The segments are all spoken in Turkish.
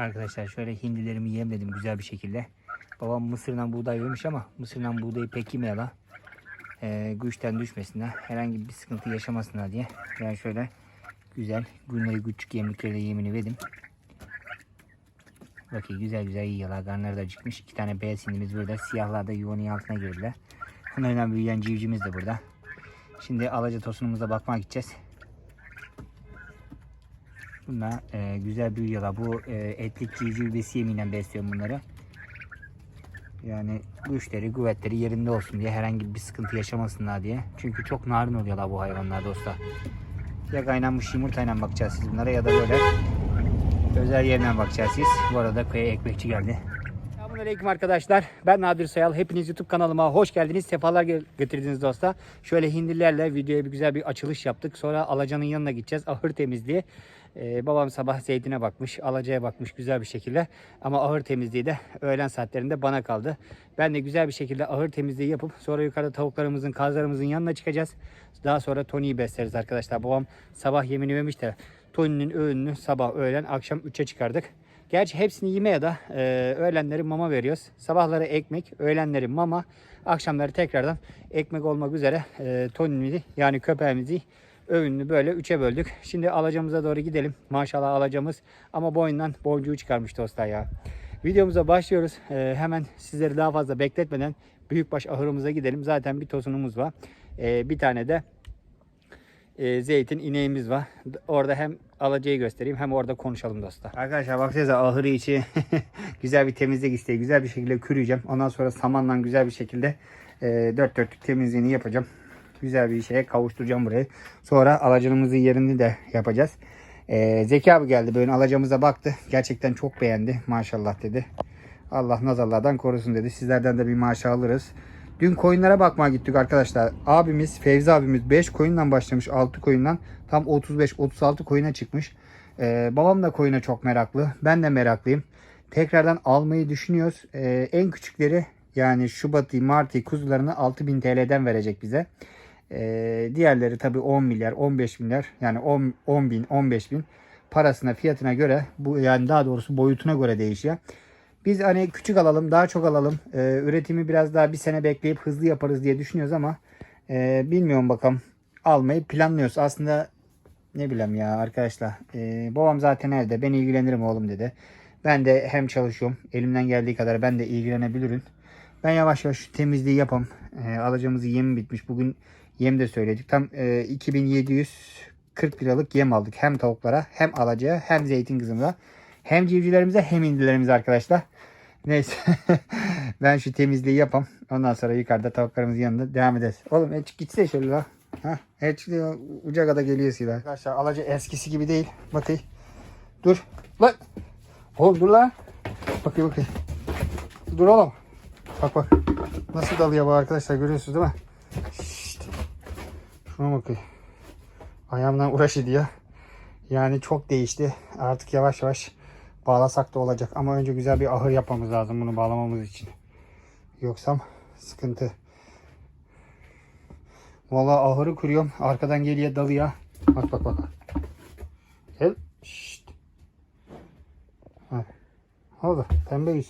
Arkadaşlar şöyle hindilerimi yemledim güzel bir şekilde. Babam mısırla buğday vermiş ama mısırla buğdayı pek yemeyeler. Ee, güçten düşmesinler. Herhangi bir sıkıntı yaşamasınlar diye. Ben şöyle güzel günleri küçük yemlikleri de yemini verdim. Bakın güzel güzel yiyorlar. Karnları da acıkmış. İki tane beyaz hindimiz burada. Siyahlar da yuvanın altına girdiler. Bunlardan büyüyen civcimiz de burada. Şimdi alaca tosunumuza bakmaya gideceğiz. Bunlar e, güzel büyüyorlar. Bu e, etlik civciv besi yemiyle besliyorum bunları. Yani güçleri, kuvvetleri yerinde olsun diye herhangi bir sıkıntı yaşamasınlar diye. Çünkü çok narin oluyorlar bu hayvanlar dostlar. Ya kaynanmış yumurtayla bakacağız siz bunlara ya da böyle özel yerine bakacağız siz. Bu arada köye ekmekçi geldi. Selamünaleyküm arkadaşlar. Ben Nadir Sayal. Hepiniz YouTube kanalıma hoş geldiniz. Sefalar ge- getirdiniz dostlar. Şöyle hindilerle videoya bir güzel bir açılış yaptık. Sonra Alaca'nın yanına gideceğiz. Ahır temizliği. Ee, babam sabah zeytine bakmış, alacaya bakmış güzel bir şekilde. Ama ahır temizliği de öğlen saatlerinde bana kaldı. Ben de güzel bir şekilde ahır temizliği yapıp sonra yukarıda tavuklarımızın, kazlarımızın yanına çıkacağız. Daha sonra Tony'yi besleriz arkadaşlar. Babam sabah yemini vermiş de Tony'nin öğününü sabah, öğlen, akşam 3'e çıkardık. Gerçi hepsini yemeye de e, öğlenleri mama veriyoruz. Sabahları ekmek, öğlenleri mama, akşamları tekrardan ekmek olmak üzere e, Tony'mizi yani köpeğimizi öğününü böyle üçe böldük. Şimdi alacamıza doğru gidelim. Maşallah alacamız ama boyundan boncuğu çıkarmış dostlar ya. Videomuza başlıyoruz. Ee, hemen sizleri daha fazla bekletmeden büyükbaş ahırımıza gidelim. Zaten bir tosunumuz var. Ee, bir tane de e, zeytin ineğimiz var. Orada hem alacayı göstereyim hem orada konuşalım dostlar. Arkadaşlar baksanıza ahırı içi güzel bir temizlik isteği. Güzel bir şekilde kürüyeceğim. Ondan sonra samanla güzel bir şekilde e, dört dörtlük temizliğini yapacağım. Güzel bir şeye kavuşturacağım burayı. Sonra alacağımızın yerini de yapacağız. Ee, Zeki abi geldi böyle alacağımıza baktı. Gerçekten çok beğendi. Maşallah dedi. Allah nazarlardan korusun dedi. Sizlerden de bir maaşı alırız. Dün koyunlara bakmaya gittik arkadaşlar. Abimiz Fevzi abimiz 5 koyundan başlamış 6 koyundan. Tam 35-36 koyuna çıkmış. Ee, babam da koyuna çok meraklı. Ben de meraklıyım. Tekrardan almayı düşünüyoruz. Ee, en küçükleri yani Şubat'ı, Mart'ı kuzularını 6000 TL'den verecek bize. Ee, diğerleri tabii 10 milyar, 15 milyar yani 10, 10 bin, 15 bin parasına fiyatına göre bu yani daha doğrusu boyutuna göre değişiyor. Biz hani küçük alalım, daha çok alalım. Ee, üretimi biraz daha bir sene bekleyip hızlı yaparız diye düşünüyoruz ama e, bilmiyorum bakalım. Almayı planlıyoruz. Aslında ne bileyim ya arkadaşlar. Ee, babam zaten evde. Ben ilgilenirim oğlum dedi. Ben de hem çalışıyorum. Elimden geldiği kadar ben de ilgilenebilirim. Ben yavaş yavaş temizliği yapam. Ee, alacağımız yem bitmiş. Bugün yem de söyledik. Tam e, 2740 liralık yem aldık. Hem tavuklara hem alacaya hem zeytin kızımıza. Hem civcivlerimize hem indilerimize arkadaşlar. Neyse. ben şu temizliği yapam. Ondan sonra yukarıda tavuklarımızın yanında devam ederiz. Oğlum hiç gitse şöyle la. Ha, hiç uca kadar geliyor silah. Arkadaşlar alaca eskisi gibi değil. Bakayım. Dur. Lan. Oğlum dur la. Bakayım bakayım. Dur oğlum. Bak bak. Nasıl dalıyor bu arkadaşlar görüyorsunuz değil mi? Şuna bakayım. Ayağımdan uğraş ediyor. Yani çok değişti. Artık yavaş yavaş bağlasak da olacak. Ama önce güzel bir ahır yapmamız lazım bunu bağlamamız için. Yoksa sıkıntı. Vallahi ahırı kuruyorum. Arkadan geriye dalıyor. Bak bak bak. Gel. Şşt. Oldu. Pembe yüz.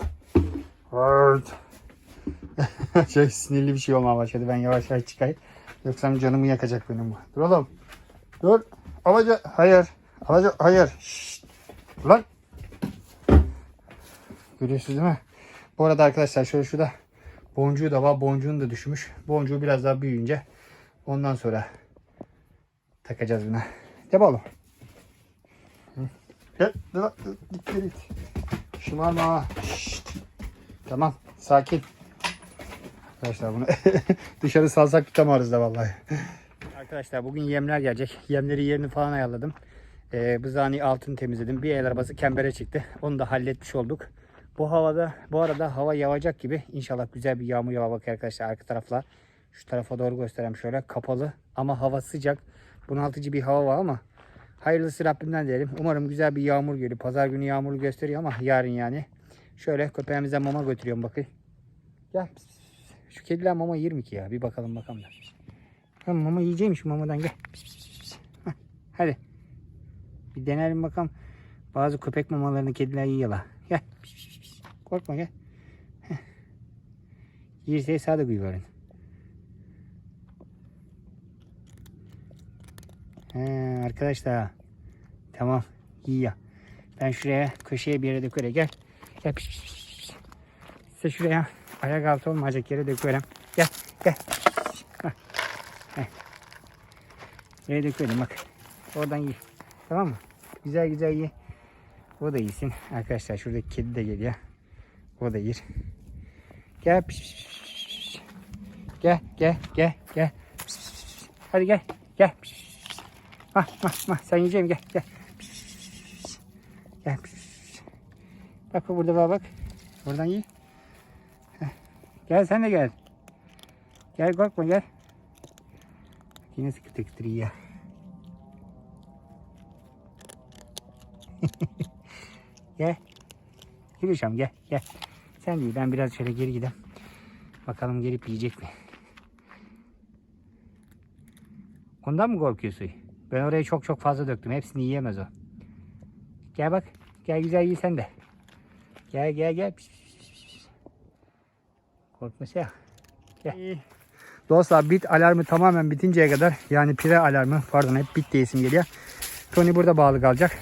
Şey sinirli bir şey olmaya başladı. Ben yavaş yavaş çıkayım. Yoksa canımı yakacak benim bu. Dur oğlum. Dur. Alaca. Hayır. Alaca. Hayır. Şşt. Lan. Görüyorsunuz değil mi? Bu arada arkadaşlar şöyle şurada boncuğu da var. Boncuğunu da düşmüş. Boncuğu biraz daha büyüyünce ondan sonra takacağız buna. Gel oğlum. Gel. Dur, geri git. Şımarma. Şşt. Tamam. Sakin. Arkadaşlar bunu dışarı salsak tutamarız da vallahi. Arkadaşlar bugün yemler gelecek. Yemleri yerini falan ayarladım. Ee, bızani altını temizledim. Bir el arabası kembere çıktı. Onu da halletmiş olduk. Bu havada bu arada hava yağacak gibi. İnşallah güzel bir yağmur yağar bakıyor arkadaşlar arka tarafla. Şu tarafa doğru göstereyim şöyle. Kapalı ama hava sıcak. Bunaltıcı bir hava var ama hayırlısı Rabbimden diyelim. Umarım güzel bir yağmur geliyor. Pazar günü yağmurlu gösteriyor ama yarın yani. Şöyle köpeğimize mama götürüyorum bakayım. Gel. Pis, pis, pis. Şu kediler mama yer mi ki ya? Bir bakalım bakalım. Ha, mama yiyeceğim şu mamadan gel. Pis, pis, pis, pis. Hah, Hadi. Bir denelim bakalım. Bazı köpek mamalarını kediler yiyorlar. Gel. Piş, piş, piş. Korkma gel. Heh. Yiyirse sağda koyuverin. He, arkadaşlar. Tamam. Yiyor. Ben şuraya köşeye bir yere döküyorum. Gel. Gel. Piş, piş, piş. Size şuraya ayak altı olmayacak yere döküyorum. Gel. Gel. Heh. Heh. Yere döküyorum bak. Oradan ye. Tamam mı? Güzel güzel ye. O da yesin. Arkadaşlar şuradaki kedi de geliyor. O da yer. Gel. Gel gel gel gel. Hadi gel. Gel. Piş. Mah mah mah sen yiyeceğim gel gel. Gel. Bak burada bak bak. Oradan ye. Gel sen de gel. Gel korkma gel. Yine sıkı tıktır ya. gel. Gülüşem gel gel. Sen değil ben biraz şöyle geri gideyim. Bakalım gelip yiyecek mi? Ondan mı korkuyorsun? Ben oraya çok çok fazla döktüm. Hepsini yiyemez o. Gel bak. Gel güzel yiy sen de. Gel gel gel. Piş, piş. Korkma ya. Gel. Dostlar bit alarmı tamamen bitinceye kadar yani pire alarmı pardon hep bit diye isim geliyor. Tony burada bağlı kalacak.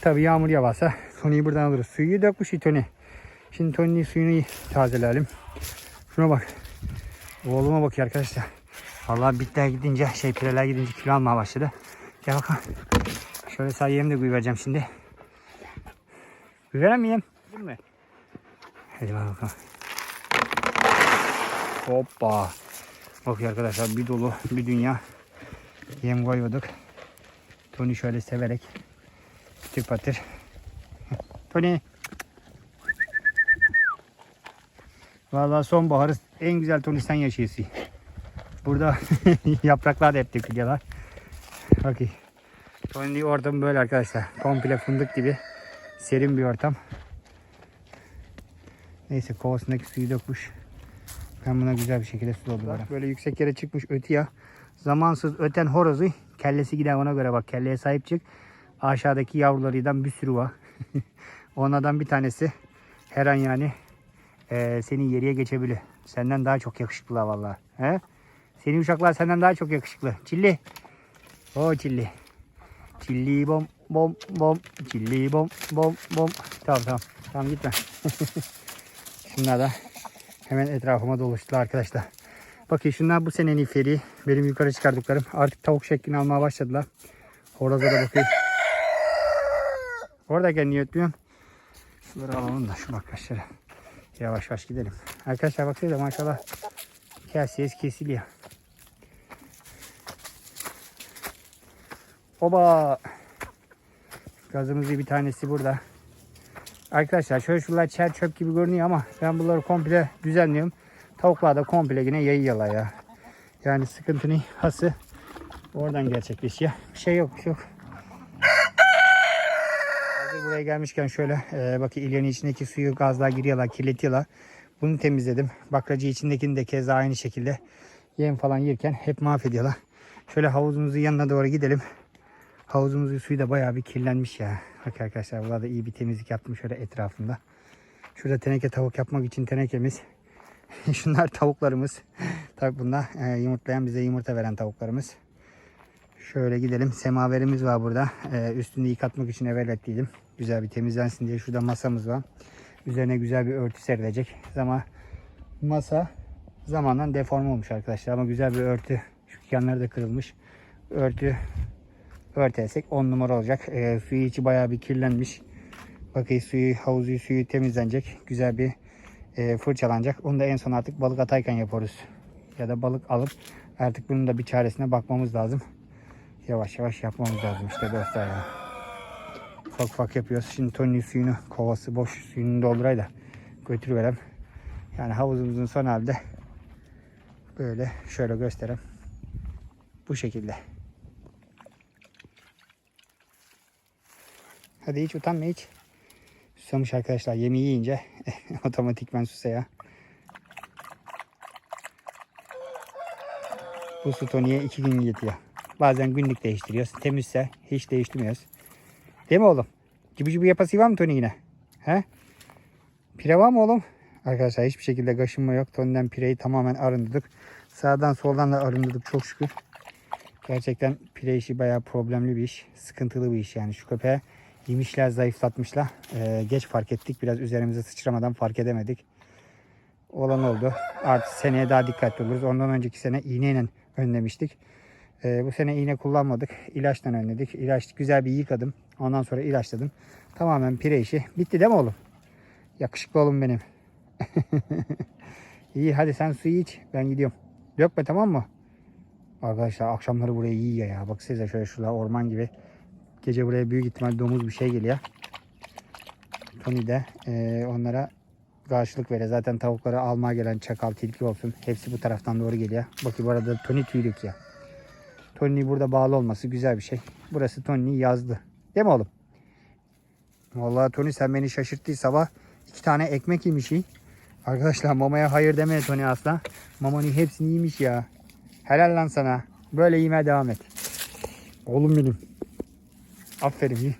Tabi yağmur yağarsa Tony'yi buradan alırız. Suyu dökmüş Tony. Şimdi Tony'nin suyunu tazeleyelim. Şuna bak. Oğluma bakıyor arkadaşlar. Vallahi bitler gidince şey pireler gidince kilo almaya başladı. Gel bakalım. Şöyle sayayım da vereceğim şimdi. Güveren miyim? Değil mi? Hadi bakalım. Hoppa. Bakıyor arkadaşlar bir dolu bir dünya yem koyuyorduk. Tony şöyle severek patır patır. Tony. Vallahi sonbaharı en güzel Tony sen yaşıyorsun. Burada yapraklar da hep dökülüyorlar. Bakın. Tony ortam böyle arkadaşlar. Komple fındık gibi. Serin bir ortam. Neyse kovasındaki suyu dökmüş. Ben buna güzel bir şekilde su dolduruyorum. Böyle yüksek yere çıkmış ötüyor. Zamansız öten horozu kellesi gider ona göre bak kelleye sahip çık. Aşağıdaki yavrularından bir sürü var. Onlardan bir tanesi her an yani eee senin yeriye geçebilir. Senden daha çok yakışıklılar vallahi. He? Senin uşaklar senden daha çok yakışıklı. Çilli. O çilli. Çilli bom bom bom. Çilli bom bom bom. Tamam tamam. Tamam gitme. Şunlar da hemen etrafıma doluştular arkadaşlar. Bakın şunlar bu senenin feri. Benim yukarı çıkardıklarım. Artık tavuk şeklini almaya başladılar. Horoza da bakayım. Oradayken niye ötmüyorum? Şunları alalım da şu arkadaşlar. Yavaş yavaş gidelim. Arkadaşlar baksanıza maşallah. Kesiyoruz kesiliyor. Oba. Gazımızı bir tanesi burada. Arkadaşlar şöyle şuralar çer çöp gibi görünüyor ama ben bunları komple düzenliyorum. Tavuklar da komple yine yayıyorlar ya. Yani sıkıntının hası oradan gerçekleşiyor. Bir şey yok şey yok. Hazır buraya gelmişken şöyle e, bakın ilyanın içindeki suyu gazlar giriyorlar kirletiyorlar. Bunu temizledim. Bakracı içindekini de keza aynı şekilde yem falan yerken hep mahvediyorlar. Şöyle havuzumuzun yanına doğru gidelim. Havuzumuzun suyu da bayağı bir kirlenmiş ya. Bak arkadaşlar burada iyi bir temizlik yaptım şöyle etrafında. Şurada teneke tavuk yapmak için tenekemiz. Şunlar tavuklarımız. Tabi bunlar e, yumurtlayan bize yumurta veren tavuklarımız. Şöyle gidelim. Semaverimiz var burada. E, üstünü yıkatmak için evvel ettiydim. Güzel bir temizlensin diye. Şurada masamız var. Üzerine güzel bir örtü serilecek. Ama masa zamanla deforme olmuş arkadaşlar. Ama güzel bir örtü. Şu yanları da kırılmış. Örtü örtersek 10 numara olacak. E, suyu içi bayağı bir kirlenmiş. Bakın suyu, havuzu suyu temizlenecek. Güzel bir e, fırçalanacak. Onu da en son artık balık atayken yaparız. Ya da balık alıp artık bunun da bir çaresine bakmamız lazım. Yavaş yavaş yapmamız lazım işte dostlar ya. Ufak ufak yapıyoruz. Şimdi Tony'nin suyunu, kovası boş suyunu doldurayım da götürüverem. Yani havuzumuzun son halde böyle şöyle göstereyim. Bu şekilde. Hadi hiç utanma hiç. Susamış arkadaşlar. Yemi yiyince otomatikman susaya. Bu su toniğe iki gün yetiyor. Bazen günlük değiştiriyoruz. Temizse hiç değiştirmiyoruz. Değil mi oğlum? Cibi cibi yapası var mı Tony yine? He? Pire var mı oğlum? Arkadaşlar hiçbir şekilde kaşınma yok. Tony'den pireyi tamamen arındırdık. Sağdan soldan da arındırdık çok şükür. Gerçekten pire işi bayağı problemli bir iş. Sıkıntılı bir iş yani. Şu köpeğe yemişler zayıflatmışlar. Ee, geç fark ettik. Biraz üzerimize sıçramadan fark edemedik. Olan oldu. Artık seneye daha dikkatli oluruz. Ondan önceki sene iğneyle önlemiştik. Ee, bu sene iğne kullanmadık. İlaçtan önledik. İlaç güzel bir yıkadım. Ondan sonra ilaçladım. Tamamen pire işi. Bitti değil mi oğlum? Yakışıklı oğlum benim. İyi hadi sen suyu iç. Ben gidiyorum. Dökme tamam mı? Arkadaşlar akşamları buraya yiyor ya. Bak size şöyle şurada orman gibi. Gece buraya büyük ihtimal domuz bir şey geliyor. Tony de eee, onlara karşılık veriyor. Zaten tavukları almaya gelen çakal, tilki olsun. Hepsi bu taraftan doğru geliyor. Bakın bu arada Tony tüylük ya. Tony'nin burada bağlı olması güzel bir şey. Burası Tony'nin yazdı. Değil mi oğlum? Vallahi Tony sen beni şaşırttın sabah. iki tane ekmek yemiş. Arkadaşlar mamaya hayır deme Tony asla. Mamanın hepsini yemiş ya. Helal lan sana. Böyle yemeye devam et. Oğlum benim. Aferin iyi.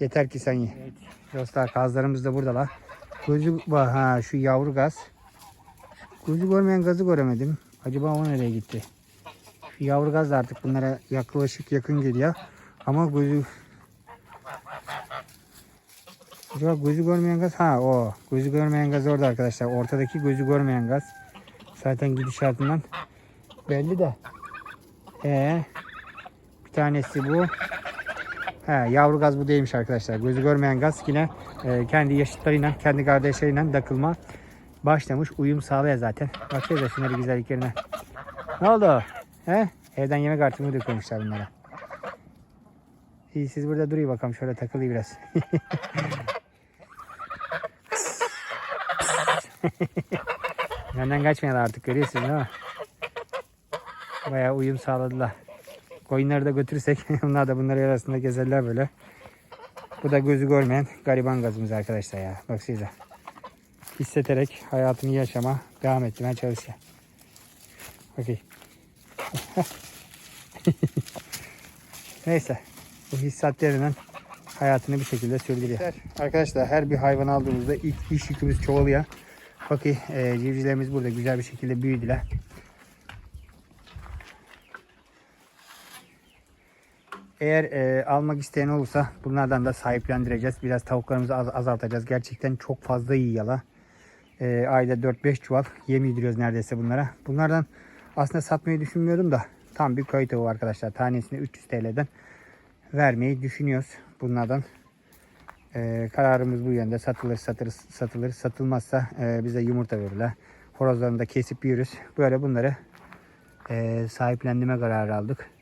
Yeter ki sen ye. Evet. Dostlar gazlarımız da buradalar. Gözü ha şu yavru gaz. Gözü görmeyen gazı göremedim. Acaba o nereye gitti? Şu yavru gaz da artık bunlara yaklaşık yakın geliyor. Ama gözü Acaba gözü görmeyen gaz? Ha o. Gözü görmeyen gaz orada arkadaşlar. Ortadaki gözü görmeyen gaz. Zaten gidişatından belli de. Ee, bir tanesi bu. He, yavru gaz bu değilmiş arkadaşlar. Gözü görmeyen gaz yine e, kendi yaşıtlarıyla, kendi kardeşleriyle takılma başlamış. Uyum sağlıyor zaten. Bakıyoruz şunları güzelliklerine. Ne oldu? He? Evden yemek artımı dökülmüşler bunlara. İyi siz burada duruyor bakalım şöyle takılayım biraz. Benden kaçmayalar artık görüyorsunuz değil mi? Bayağı uyum sağladılar. Koyunları da götürürsek onlar da bunları arasında gezerler böyle. Bu da gözü görmeyen gariban gazımız arkadaşlar ya. Bak size. Hisseterek hayatını yaşama devam ettirmeye çalışıyor. Okey. Neyse. Bu hissatlerinden hayatını bir şekilde sürdürüyor. Arkadaşlar her bir hayvan aldığımızda ilk iş yükümüz çoğalıyor. Bakın e, civcivlerimiz burada güzel bir şekilde büyüdüler. Eğer e, almak isteyen olursa bunlardan da sahiplendireceğiz. Biraz tavuklarımızı az, azaltacağız. Gerçekten çok fazla yiyorlar. E, ayda 4-5 çuval yem yediriyoruz neredeyse bunlara. Bunlardan aslında satmayı düşünmüyordum da tam bir köy tavuğu arkadaşlar. Tanesini 300 TL'den vermeyi düşünüyoruz bunlardan. E, kararımız bu yönde. Satılır, satılır, satılır. Satılmazsa e, bize yumurta verirler. Horozlarını da kesip yiyoruz. Böyle bunları e, sahiplendirme kararı aldık.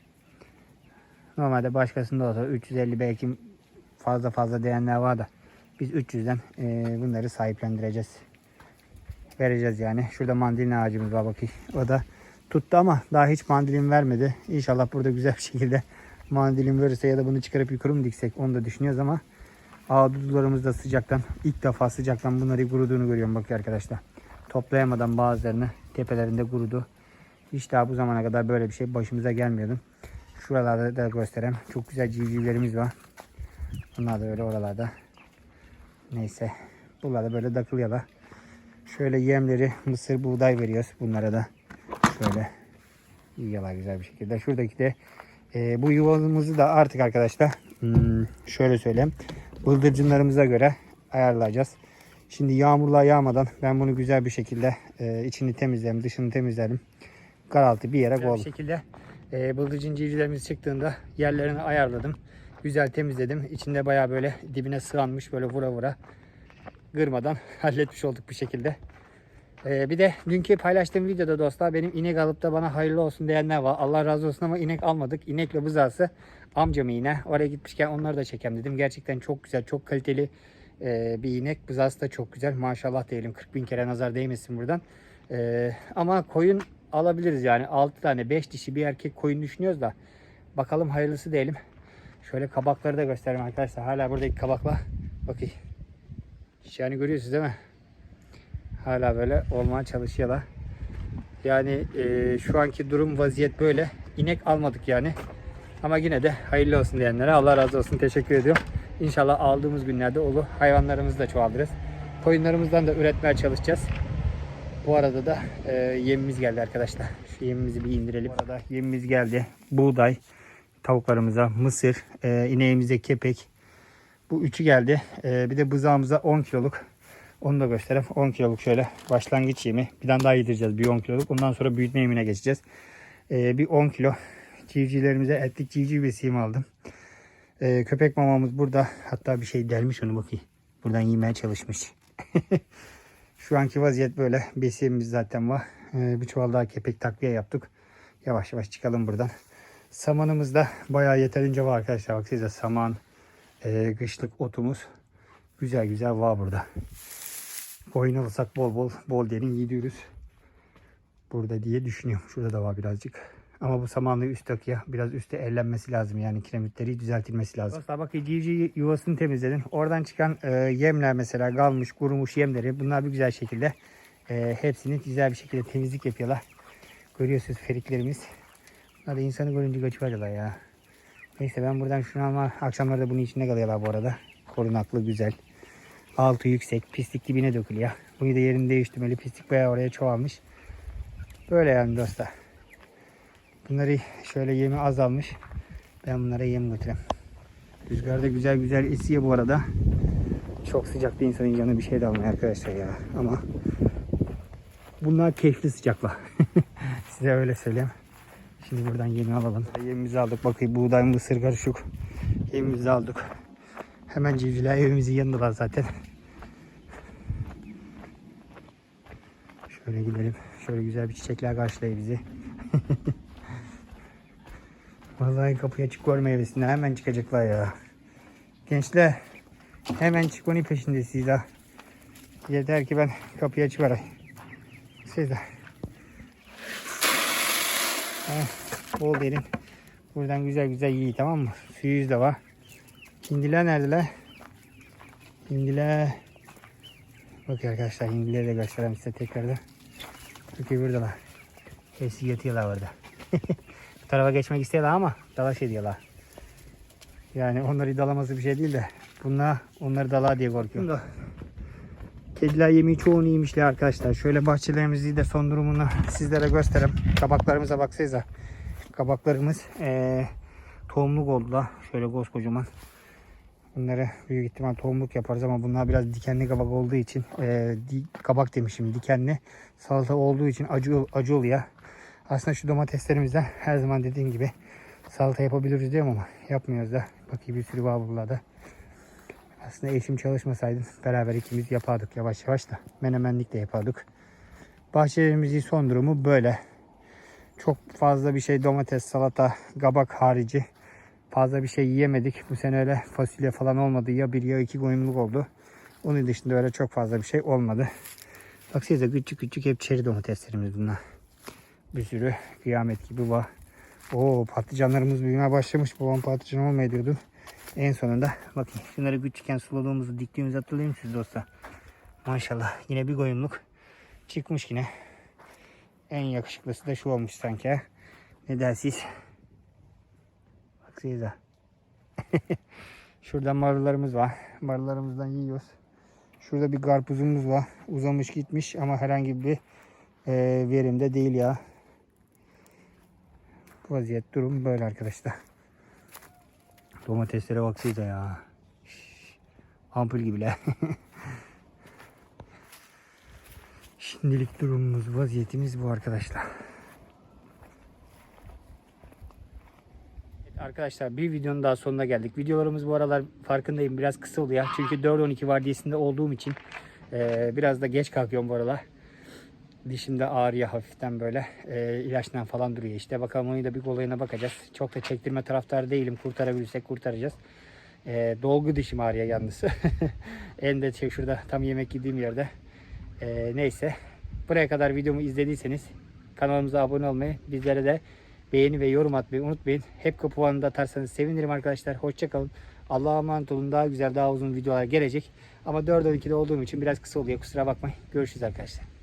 Normalde başkasında olsa 350 belki fazla fazla diyenler var da biz 300'den e, bunları sahiplendireceğiz. Vereceğiz yani. Şurada mandalina ağacımız var bakayım. O da tuttu ama daha hiç mandalin vermedi. İnşallah burada güzel bir şekilde mandalin verirse ya da bunu çıkarıp yukarı mı diksek onu da düşünüyoruz ama Ağdudularımız da sıcaktan ilk defa sıcaktan bunları kuruduğunu görüyorum bakıyor arkadaşlar. Toplayamadan bazılarını tepelerinde kurudu. Hiç daha bu zamana kadar böyle bir şey başımıza gelmiyordu. Şuralarda da göstereyim. Çok güzel civcivlerimiz var. Bunlar da öyle oralarda. Neyse. Bunlar da böyle takılıyorlar. Şöyle yemleri mısır buğday veriyoruz bunlara da. Şöyle yiyorlar güzel bir şekilde. Şuradaki de e, bu yuvamızı da artık arkadaşlar hmm, şöyle söyleyeyim. Bıldırcınlarımıza göre ayarlayacağız. Şimdi yağmurlar yağmadan ben bunu güzel bir şekilde e, içini temizlerim, dışını temizlerim. Karaltı bir yere koydum. şekilde e, bıldırcın civcivlerimiz çıktığında yerlerini ayarladım. Güzel temizledim. İçinde baya böyle dibine sığanmış böyle vura vura kırmadan halletmiş olduk bir şekilde. Ee, bir de dünkü paylaştığım videoda dostlar benim inek alıp da bana hayırlı olsun diyenler var. Allah razı olsun ama inek almadık. İnekle buzağısı amcamı yine. Oraya gitmişken onları da çekem dedim. Gerçekten çok güzel, çok kaliteli e, bir inek. Buzağısı da çok güzel. Maşallah diyelim 40 bin kere nazar değmesin buradan. E, ama koyun alabiliriz yani. 6 tane 5 dişi bir erkek koyun düşünüyoruz da. Bakalım hayırlısı diyelim. Şöyle kabakları da göstereyim arkadaşlar. Hala buradaki kabakla. Bakayım. Yani görüyorsunuz değil mi? Hala böyle olmaya çalışıyorlar. Yani e, şu anki durum vaziyet böyle. İnek almadık yani. Ama yine de hayırlı olsun diyenlere Allah razı olsun teşekkür ediyorum. İnşallah aldığımız günlerde olur. Hayvanlarımızı da çoğaltırız. Koyunlarımızdan da üretmeye çalışacağız. Bu arada da e, yemimiz geldi arkadaşlar. Şu yemimizi bir indirelim. Bu arada yemimiz geldi. Buğday, tavuklarımıza, mısır, e, ineğimize kepek. Bu üçü geldi. E, bir de bızağımıza 10 kiloluk. Onu da göstereyim. 10 kiloluk şöyle başlangıç yemi. Bir tane daha yedireceğiz bir 10 kiloluk. Ondan sonra büyütme yemine geçeceğiz. E, bir 10 kilo civcivlerimize etlik civciv besiyimi aldım. E, köpek mamamız burada. Hatta bir şey delmiş onu bakayım. Buradan yemeye çalışmış. Şu anki vaziyet böyle. Besiyemiz zaten var. Ee, bir çuval daha kepek takviye yaptık. Yavaş yavaş çıkalım buradan. Samanımız da bayağı yeterince var arkadaşlar. Bak size saman, e, kışlık otumuz güzel güzel var burada. Koyun alırsak bol bol bol derin yediyoruz. Burada diye düşünüyorum. Şurada da var birazcık. Ama bu samanlı üst ya biraz üstte ellenmesi lazım yani kiremitleri düzeltilmesi lazım. Dostlar bak civciv yuvasını temizledim. Oradan çıkan e, yemler mesela kalmış kurumuş yemleri bunlar bir güzel şekilde e, hepsini güzel bir şekilde temizlik yapıyorlar. Görüyorsunuz feriklerimiz. Bunlar da insanı görünce kaçıyorlar ya. Neyse ben buradan şunu ama akşamları da bunun içinde kalıyorlar bu arada. Korunaklı güzel. Altı yüksek pislik dibine dökülüyor. Bunu da yerini değiştirmeli. Pislik bayağı oraya çoğalmış. Böyle yani dostlar. Bunları şöyle yemi azalmış. Ben bunlara yem götüreyim. Rüzgar da güzel güzel esiyor bu arada. Çok sıcakta insanın canı bir şey de almıyor arkadaşlar ya. Ama bunlar keyifli sıcakla. Size öyle söyleyeyim. Şimdi buradan yemi alalım. Yemimizi aldık. Bakayım buğday mısır karışık. Yemimizi aldık. Hemen civcivler evimizin yanındalar zaten. Şöyle gidelim. Şöyle güzel bir çiçekler karşılayı bizi. Vallahi kapıya çık görme hevesinden hemen çıkacaklar ya. Gençler hemen çıkmanın peşindesiniz ha. Yeter ki ben kapıya çıkarayım. Siz de. Heh, bol derin. Buradan güzel güzel yiyin tamam mı? Suyuz da var. Hindiler neredeler? Hindiler. Bakın arkadaşlar hindileri de göstereyim size tekrardan. Çünkü buradalar. Hepsi yatıyorlar orada. Bu tarafa geçmek istiyorlar ama dalaş ediyorlar. Yani onları dalaması bir şey değil de bunlar onları dala diye korkuyorum. Kediler yemeği çoğunu yemişler arkadaşlar. Şöyle bahçelerimizi de son durumunu sizlere göstereyim. Kabaklarımıza baksanıza. Kabaklarımız ee, tohumluk oldular. Şöyle koskocaman. Bunları büyük ihtimal tohumluk yaparız ama bunlar biraz dikenli kabak olduğu için ee, di, kabak demişim dikenli salata olduğu için acı acı oluyor. Aslında şu domateslerimizden her zaman dediğim gibi salata yapabiliriz diyorum ama yapmıyoruz da. Bakayım bir sürü var buralarda. Aslında eşim çalışmasaydı beraber ikimiz yapardık yavaş yavaş da. Menemenlik de yapardık. Bahçelerimizin son durumu böyle. Çok fazla bir şey domates, salata, kabak harici fazla bir şey yiyemedik. Bu sene öyle fasulye falan olmadı. Ya bir ya iki koyumluk oldu. Onun dışında öyle çok fazla bir şey olmadı. Bak size küçük küçük hep çeri domateslerimiz bunlar. Bir sürü kıyamet gibi var. Oo patlıcanlarımız büyümeye başlamış. Babam patlıcan olmayı diyordu. En sonunda bakın şunları küçükken suladığımızı diktiğimizi hatırlayın siz dostlar? Maşallah yine bir koyumluk çıkmış yine. En yakışıklısı da şu olmuş sanki. Ne dersiniz? Bak size. Şurada marullarımız var. Marullarımızdan yiyoruz. Şurada bir karpuzumuz var. Uzamış gitmiş ama herhangi bir e, verimde değil ya. Vaziyet durum böyle arkadaşlar. Domateslere baksanıza ya. Ampul gibiler. Şimdilik durumumuz, vaziyetimiz bu arkadaşlar. Evet Arkadaşlar bir videonun daha sonuna geldik. Videolarımız bu aralar farkındayım biraz kısa oluyor. Çünkü 4-12 vardiyasında olduğum için eee, biraz da geç kalkıyorum bu aralar. Dişimde ağrıyor hafiften böyle. Eee ilaçtan falan duruyor işte. Bakalım onu da bir kolayına bakacağız. Çok da çektirme taraftarı değilim. Kurtarabilirsek kurtaracağız. Eee, dolgu dişim ağrıyor yalnız. en de şey şurada tam yemek yediğim yerde. Eee, neyse. Buraya kadar videomu izlediyseniz kanalımıza abone olmayı, bizlere de beğeni ve yorum atmayı unutmayın. Hep kapı puanını atarsanız sevinirim arkadaşlar. Hoşçakalın. Allah'a emanet olun. Daha güzel, daha uzun videolar gelecek. Ama 4-12'de olduğum için biraz kısa oluyor. Kusura bakmayın. Görüşürüz arkadaşlar.